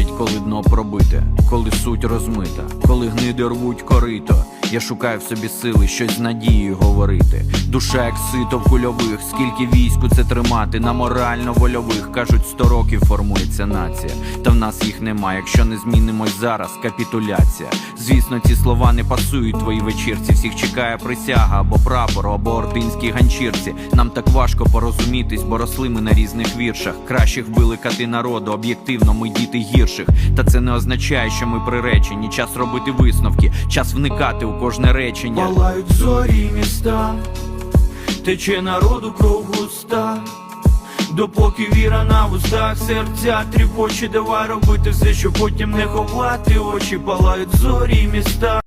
навіть коли дно пробите, коли суть розмита, коли гниди рвуть корито. Я шукаю в собі сили, щось з надією говорити. Душа, як сито в кульових, скільки війську це тримати, на морально-вольових кажуть, сто років формується нація. Та в нас їх нема. Якщо не змінимось зараз, капітуляція. Звісно, ці слова не пасують твоїй вечірці. Всіх чекає присяга або прапор, або ординські ганчірці. Нам так важко порозумітись, бо росли ми на різних віршах. Кращих вбили кати народу, об'єктивно ми діти гірших. Та це не означає, що ми приречені. Час робити висновки, час вникати у кожне речення. Палають зорі міста, тече народу кров густа. Допоки віра на вустах, серця тріпочі, давай робити все, щоб потім не ховати очі, палають зорі міста.